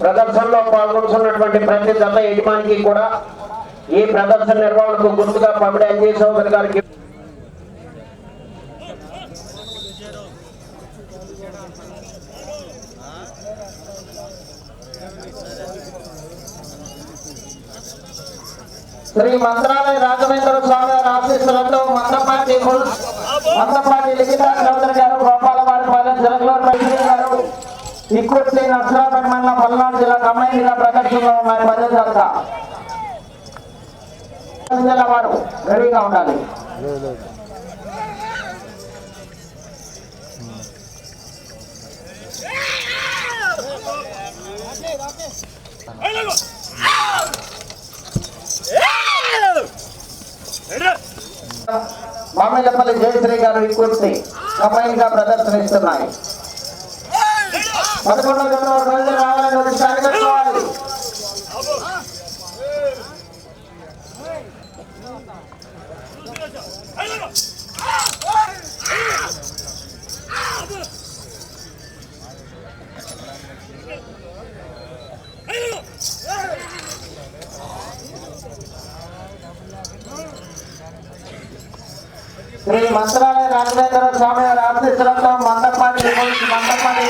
ప్రదర్శనలో పాల్గొంటున్నటువంటి ప్రతి జత యజమానికి కూడా ఈ ప్రదర్శన నిర్వహణకు గుర్తుగా పంపిణీ అంజీ చౌదరి గారికి శ్రీ మంత్రాలయ రాఘవేంద్ర స్వామి వారి ఆశీస్సులతో మందపాటి ముల్- మందపాటి లిఖిత చౌదరి గారు గోపాలవారి గారు ఇక్కుర్తి నర్సరాపేట మండలం పల్నాడు జిల్లా కమ్మాయి జిల్లా ప్రదర్శనలో ఉన్నాయి పదో జత జిల్లా వారు రెడీగా ఉండాలి. మామిళ్ళపల్లి జయశ్రీ గారు ఇక్కుర్తి కమ్మాయిగా ప్రదర్శనిస్తున్నాయి. పదకొండవ శ్రీ మంత్రాలయ రాఘవేంద్ర స్వామి వారి మండపాన్ని మండపాన్ని